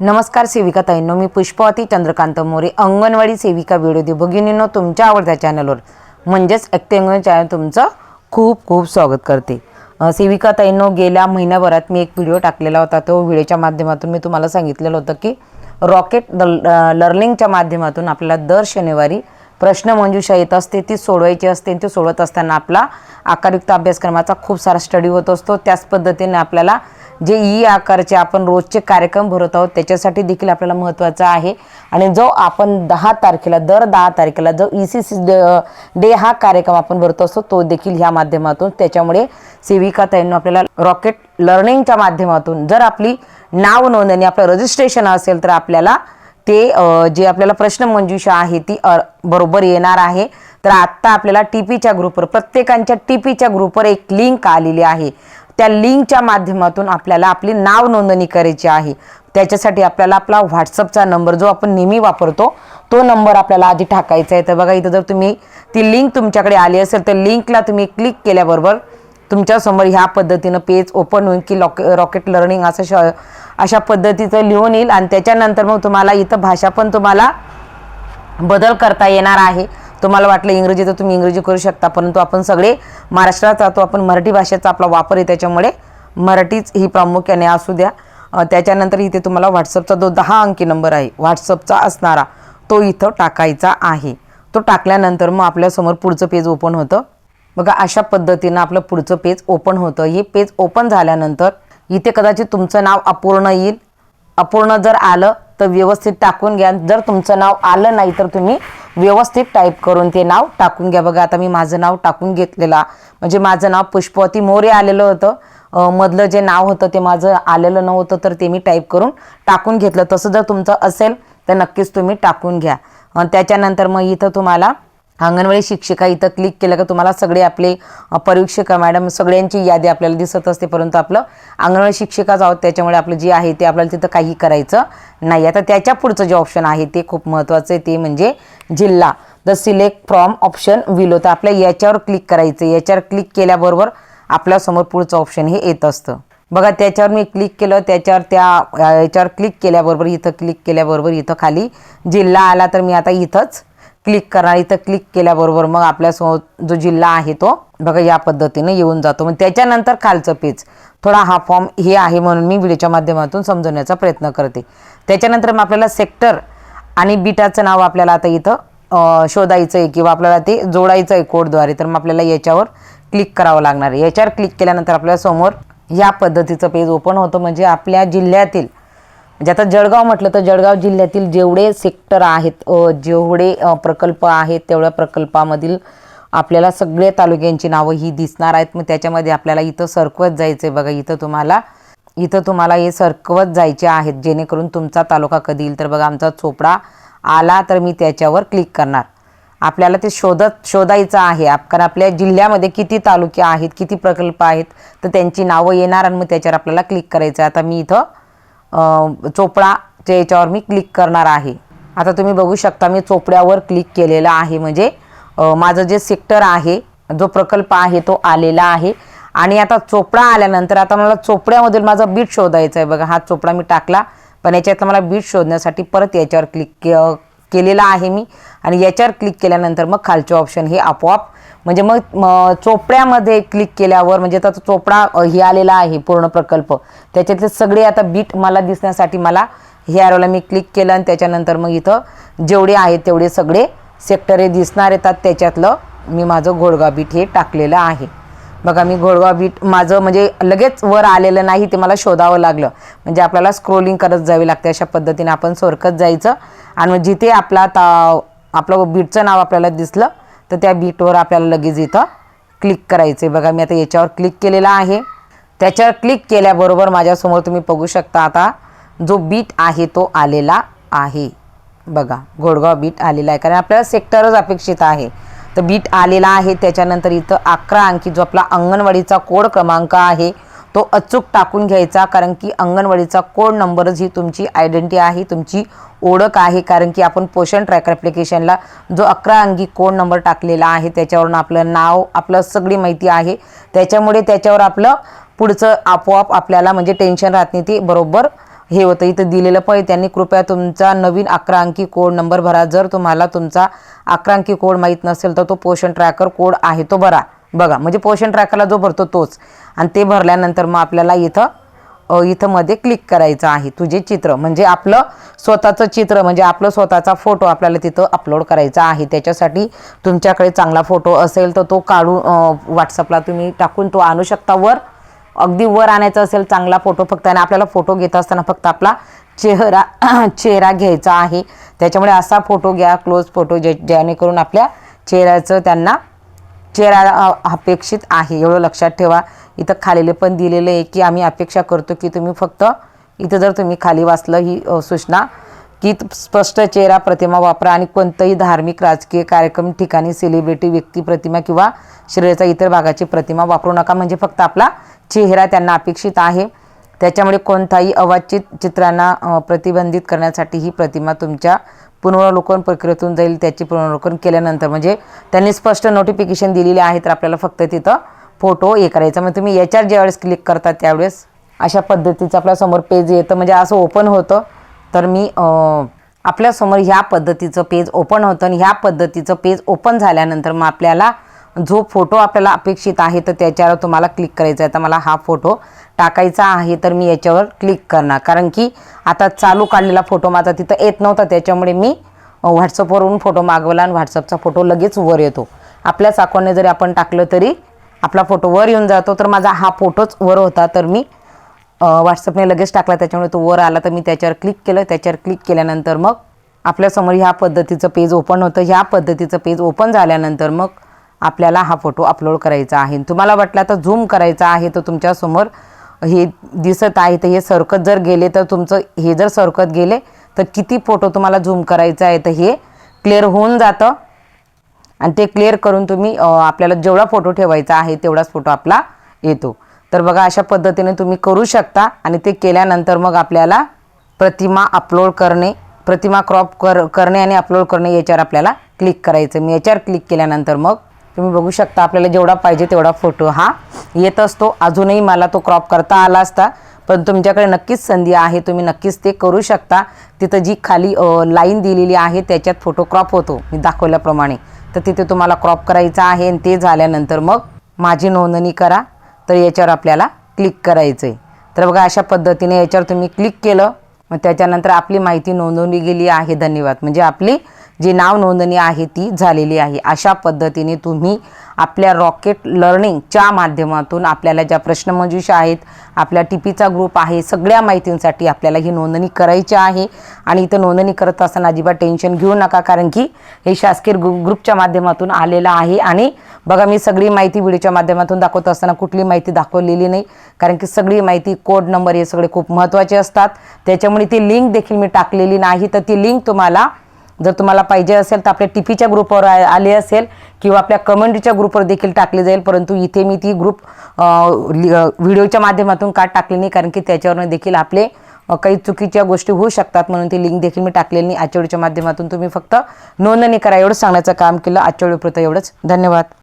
नमस्कार सेविका ताईंनो मी पुष्पवती चंद्रकांत मोरे अंगणवाडी सेविका व्हिडिओ भगिनींनो तुमच्या आवडत्या चॅनलवर म्हणजेच ऐकते अंगण चॅनल तुमचं खूप खूप स्वागत करते. सेविका ताईंनो गेल्या महिन्याभरात मी एक व्हिडिओ टाकलेला होता. तो व्हिडिओच्या माध्यमातून मी तुम्हाला सांगितलेलं होतं की रॉकेट लर्निंगच्या माध्यमातून आपल्याला दर शनिवारी प्रश्न मंजुषा येत असते ती सोडवायची असते आणि ती सोडवत असताना आपला आकारयुक्त अभ्यासक्रमाचा खूप सारा स्टडी होत असतो. त्याच पद्धतीने आपल्याला जे ई आकारचे आपण रोजचे कार्यक्रम भरत आहोत त्याच्यासाठी देखील आपल्याला महत्त्वाचं आहे. आणि जो आपण दहा तारखेला दर दहा तारखेला जो ई सी सी डे हा कार्यक्रम आपण भरत असतो तो देखील ह्या माध्यमातून त्याच्यामुळे सेविका ताईंनो आपल्याला रॉकेट लर्निंगच्या माध्यमातून जर आपली नाव नोंदणी आपलं रजिस्ट्रेशन असेल तर आपल्याला ते जे आपल्याला प्रश्नमंजुषा आहे ती बरोबर येणार आहे. तर आत्ता आपल्याला टी पीच्या ग्रुपवर प्रत्येकांच्या टी पीच्या ग्रुपवर एक लिंक आलेली आहे. त्या लिंकच्या माध्यमातून आपल्याला आपली नाव नोंदणी करायची आहे. त्याच्यासाठी आपल्याला आपला व्हॉट्सअपचा नंबर जो आपण नेहमी वापरतो तो नंबर आपल्याला आधी टाकायचा आहे. तर बघा इथं जर तुम्ही ती लिंक तुमच्याकडे आली असेल तर लिंकला तुम्ही क्लिक केल्याबरोबर तुमच्यासमोर ह्या पद्धतीनं पेज ओपन होईल की लॉके रॉकेट लर्निंग असं श अशा पद्धतीचं लिहून येईल आणि त्याच्यानंतर मग तुम्हाला इथं भाषा पण तुम्हाला बदल करता येणार आहे. तुम्हाला वाटलं इंग्रजी तर तुम्ही इंग्रजी करू शकता परंतु आपण सगळे महाराष्ट्रात राहतो आपण मराठी भाषेचा आपला वापर आहे त्याच्यामुळे मराठीच ही प्रामुख्याने असू द्या. त्याच्यानंतर इथे तुम्हाला व्हॉट्सअपचा जो दहा अंकी नंबर आहे व्हॉट्सअपचा असणारा तो इथं टाकायचा आहे. तो टाकल्यानंतर मग आपल्यासमोर पुढचं पेज ओपन होतं. बघा अशा पद्धतीनं आपलं पुढचं पेज ओपन होतं. हे पेज ओपन झाल्यानंतर इथे कदाचित तुमचं नाव अपूर्ण येईल. अपूर्ण जर आलं तर व्यवस्थित टाकून घ्या. जर तुमचं नाव आलं नाही तर तुम्ही व्यवस्थित टाईप करून ते नाव टाकून घ्या. बघा आता मी माझं नाव टाकून घेतलेलं म्हणजे माझं नाव पुष्पवती मोरे आलेलं होतं. मधलं जे नाव होतं ते माझं आलेलं नव्हतं तर ते मी टाईप करून टाकून घेतलं. तसं जर तुमचं असेल तर नक्कीच तुम्ही टाकून घ्या. त्याच्यानंतर मग इथं तुम्हाला अंगणवाडी शिक्षिका इथं क्लिक केलं का तुम्हाला सगळे आपले परीक्षक परीक्षिका मॅडम सगळ्यांची यादी आपल्याला दिसत असते. परंतु आपलं अंगणवाडी शिक्षिकाच आहोत. त्याच्यामुळे आपलं जे आहे ते आपल्याला तिथं काही करायचं नाही. आता त्याच्या पुढचं जे ऑप्शन आहे ते खूप महत्त्वाचं आहे. ते म्हणजे जिल्हा. The select from option below तर आपल्या याच्यावर क्लिक करायचं. याच्यावर क्लिक केल्याबरोबर आपल्यासमोर पुढचं ऑप्शन हे येत असतं. बघा त्याच्यावर मी क्लिक केलं. त्याच्यावर त्या याच्यावर क्लिक केल्याबरोबर इथं क्लिक केल्याबरोबर इथं खाली जिल्हा आला तर मी आता इथंच क्लिक करणार इथं क्लिक केल्याबरोबर मग आपल्यासमोर जो जिल्हा आहे तो बघा या पद्धतीने येऊन जातो. मग त्याच्यानंतर खालचं पेज थोडा हा फॉर्म हे आहे म्हणून मी व्हिडिओच्या माध्यमातून समजवण्याचा प्रयत्न करते. त्याच्यानंतर मग आपल्याला सेक्टर आणि बीटाचं नाव आपल्याला आता इथं शोधायचं आहे किंवा आपल्याला ते जोडायचं आहे कोडद्वारे तर मग आपल्याला याच्यावर क्लिक करावं लागणार आहे. याच्यावर क्लिक केल्यानंतर आपल्यासमोर या पद्धतीचं पेज ओपन होतं. म्हणजे आपल्या जिल्ह्यातील म्हणजे आता जळगाव म्हटलं तर जळगाव जिल्ह्यातील जेवढे सेक्टर आहेत जेवढे प्रकल्प आहेत तेवढ्या प्रकल्पामधील आपल्याला सगळे तालुक्यांची नावं ही दिसणार आहेत. मग त्याच्यामध्ये आपल्याला इथं सरकवत जायचं आहे बघा. इथं तुम्हाला इथं तुम्हाला हे सरकवत जायचे आहेत. जेणेकरून तुमचा तालुका कधी येईल? तर बघा आमचा चोपडा आला तर मी त्याच्यावर क्लिक करणार. आपल्याला ते शोधत शोधायचं आहे. कारण आपल्या जिल्ह्यामध्ये किती तालुके आहेत किती प्रकल्प आहेत तर त्यांची नावं येणार आणि मग त्याच्यावर आपल्याला क्लिक करायचं आहे. आता मी इथं चोपडाच्या याच्यावर मी क्लिक करणार आहे. आता तुम्ही बघू शकता मी चोपड्यावर क्लिक केलेलं आहे. म्हणजे माझं जे सेक्टर आहे जो प्रकल्प आहे तो आलेला आहे. आणि आता चोपडा आल्यानंतर आता मला चोपड्यामधील माझा बीट शोधायचा आहे. बघा हा चोपडा मी टाकला पण याच्यातला मला बीट शोधण्यासाठी परत याच्यावर क्लिक केलेला आहे मी. आणि याच्यावर क्लिक केल्यानंतर मग खालचे ऑप्शन हे आपोआप म्हणजे मग चोपड्यामध्ये क्लिक केल्यावर म्हणजे आता चोपडा हे आलेला आहे पूर्ण प्रकल्प. त्याच्यातले सगळे आता बीट मला दिसण्यासाठी मला हे ॲरोला मी क्लिक केलं आणि त्याच्यानंतर मग इथं जेवढे आहेत तेवढे सगळे सेक्टर हे दिसणार येतात. त्याच्यातलं मी माझं घोडगाव बीट हे टाकलेलं आहे. बघा मी घोडगाव बीट माझं म्हणजे लगेच वर आलेलं नाही ते मला शोधावं लागलं. म्हणजे आपल्याला स्क्रोलिंग करत जावी लागते अशा पद्धतीने आपण सोरकत जायचं. आणि मग जिथे आपला ता आपलं बीटचं नाव आपल्याला दिसलं तर त्या बीटवर आपल्याला लगेच इथं क्लिक करायचं आहे बघा मी आता याच्यावर क्लिक केलेला आहे. त्याच्यावर क्लिक केल्याबरोबर माझ्यासमोर तुम्ही बघू शकता आता जो बीट आहे तो आलेला आहे. बघा घोडगाव बीट आलेला आहे. कारण आपल्याला सेक्टरच अपेक्षित आहे. तर बीट आलेला आहे. त्याच्यानंतर इथं अकरा अंकी जो आपला अंगणवाडीचा कोड क्रमांक आहे तो अचूक टाकून घ्यायचा कारण की अंगणवाडीचा कोड नंबरच ही तुमची आयडेंटिटी आहे तुमची ओळख आहे कारण की आपण पोषण ट्रॅकर ॲप्लिकेशनला जो अकरा अंगी कोड नंबर टाकलेला आहे त्याच्यावरून आपलं नाव आपलं सगळी माहिती आहे. त्याच्यामुळे त्याच्यावर आपलं पुढचं आपोआप आपल्याला म्हणजे टेन्शन राहत नाही ते बरोबर हे होतं. इथं दिलेलं पण त्यांनी कृपया तुमचा नवीन अकरा अंकी कोड नंबर भरा. जर तुम्हाला तुमचा अकरा अंकी कोड माहीत नसेल तर तो पोषण ट्रॅकर कोड आहे तो भरा. बघा म्हणजे पोषण ट्रॅकरला जो भरतो तोच. आणि ते भरल्यानंतर मग आपल्याला इथं इथं मध्ये क्लिक करायचं आहे तुझे चित्र. म्हणजे आपलं स्वतःचं चित्र म्हणजे आपलं स्वतःचा फोटो आपल्याला तिथं अपलोड करायचा आहे. त्याच्यासाठी तुमच्याकडे चांगला फोटो असेल तर तो काढून व्हॉट्सअपला तुम्ही टाकून तो आणू शकता वर. अगदी वर आणायचा असेल चांगला फोटो फक्त. आणि आपल्याला फोटो घेत असताना फक्त आपला चेहरा चेहरा घ्यायचा आहे. त्याच्यामुळे असा फोटो घ्या क्लोज फोटो जे जेणेकरून आपल्या चेहऱ्याचं त्यांना चेहरा अपेक्षित आहे. एवढं लक्षात ठेवा. इथं खालेले पण दिलेलं आहे की आम्ही अपेक्षा करतो की तुम्ही फक्त इथं जर तुम्ही खाली वाचलं ही सूचना की स्पष्ट चेहरा प्रतिमा वापरा आणि कोणतंही धार्मिक राजकीय कार्यक्रम ठिकाणी सेलिब्रिटी व्यक्ती प्रतिमा किंवा शरीराच्या इतर भागाची प्रतिमा वापरू नका. म्हणजे फक्त आपला चेहरा त्यांना अपेक्षित आहे. त्याच्यामुळे कोणताही अवाचित चित्रांना प्रतिबंधित करण्यासाठी ही प्रतिमा तुमच्या पुनरावलोकन प्रक्रियेतून जाईल त्याची पुनरावलोकन केल्यानंतर म्हणजे त्यांनी स्पष्ट नोटिफिकेशन दिलेले आहे तर आपल्याला फक्त तिथं फोटो हे करायचा. मग तुम्ही याच्यावर ज्यावेळेस क्लिक करता त्यावेळेस अशा पद्धतीचं आपल्यासमोर पेज येतं. म्हणजे असं ओपन होतं तर मी आपल्यासमोर ह्या पद्धतीचं पेज ओपन होतं आणि ह्या पद्धतीचं पेज ओपन झाल्यानंतर मग आपल्याला जो फोटो आपल्याला अपेक्षित आहे तर त्याच्यावर तुम्हाला क्लिक करायचा आहे. तर मला हा फोटो टाकायचा आहे तर मी याच्यावर क्लिक करणार. कारण की आता चालू काढलेला फोटो माझा तिथं येत नव्हता त्याच्यामुळे मी व्हॉट्सअपवरून फोटो मागवला आणि व्हॉट्सअपचा फोटो लगेच वर येतो. आपल्याच अकाउंटने जरी आपण टाकलं तरी आपला फोटो वर येऊन जातो तर माझा हा फोटोच वर होता. तर मी व्हॉट्सअपने लगेच टाकला त्याच्यामुळे तो वर आला. तर मी त्याच्यावर क्लिक केलं. त्याच्यावर क्लिक केल्यानंतर मग आपल्यासमोर ह्या पद्धतीचं पेज ओपन होतं. ह्या पद्धतीचं पेज ओपन झाल्यानंतर मग आपल्याला हा फोटो अपलोड करायचा आहे. तुम्हाला वाटला तर झूम करायचा आहे तर तुमच्यासमोर हे दिसत आहे तर हे सरकत जर गेले तर तुमचं हे जर सरकत गेले तर किती फोटो तुम्हाला झूम करायचा आहे तर हे क्लिअर होऊन जातं. आणि ते क्लिअर करून तुम्ही आपल्याला जेवढा फोटो ठेवायचा आहे तेवढाच फोटो आपला येतो. तर बघा अशा पद्धतीने तुम्ही करू शकता आणि ते केल्यानंतर मग आपल्याला प्रतिमा अपलोड करणे प्रतिमा क्रॉप कर करणे आणि अपलोड करणे याच्यावर आपल्याला क्लिक करायचं. मी याच्यावर क्लिक केल्यानंतर मग तुम्ही बघू शकता आपल्याला जेवढा पाहिजे तेवढा फोटो हा येत असतो. अजूनही मला तो क्रॉप करता आला असता. पण तुमच्याकडे नक्कीच संधी आहे. तुम्ही नक्कीच ते करू शकता. तिथं जी खाली लाईन दिलेली आहे त्याच्यात फोटो क्रॉप होतो. मी दाखवल्याप्रमाणे. तर तिथे तुम्हाला क्रॉप करायचा आहे आणि ते झाल्यानंतर मग माझी नोंदणी करा. तर याच्यावर आपल्याला क्लिक करायचं आहे तर बघा अशा पद्धतीने याच्यावर तुम्ही क्लिक केलं. मग त्याच्यानंतर आपली माहिती नोंदवली गेली आहे धन्यवाद. म्हणजे आपली जी नाव नोंदणी आहे ती झालेली आहे. अशा पद्धतीने तुम्ही आपल्या रॉकेट लर्निंगच्या माध्यमातून आपल्याला ज्या प्रश्नमंजुषा आहेत आपल्या टी पीचा ग्रुप आहे सगळ्या माहितींसाठी आपल्याला ही नोंदणी करायची आहे. आणि इथं नोंदणी करत असताना अजिबात टेन्शन घेऊ नका कारण की हे शासकीय ग्रु ग्रुपच्या माध्यमातून आलेलं आहे. आणि बघा मी सगळी माहिती व्हिडिओच्या माध्यमातून दाखवत असताना कुठली माहिती दाखवलेली नाही कारण की सगळी माहिती कोड नंबर हे सगळे खूप महत्त्वाचे असतात. त्याच्यामुळे ती लिंक देखील मी टाकलेली नाही. तर ती लिंक तुम्हाला जर तुम्हाला पाहिजे असेल तर आपल्या टीपीच्या ग्रुपवर आले असेल किंवा आपल्या कमेंटच्या ग्रुपवर देखील टाकली जाईल परंतु इथे मी ती ग्रुप व्हिडिओच्या माध्यमातून का टाकली नाही? कारण की त्याच्यावरनं देखील आपले काही चुकीच्या गोष्टी होऊ शकतात म्हणून ती लिंक देखील मी टाकलेली नाही. आचवडीच्या माध्यमातून तुम्ही फक्त नोंदणी करा. एवढंच सांगण्याचं काम केलं. आजच्या एवढंच. धन्यवाद.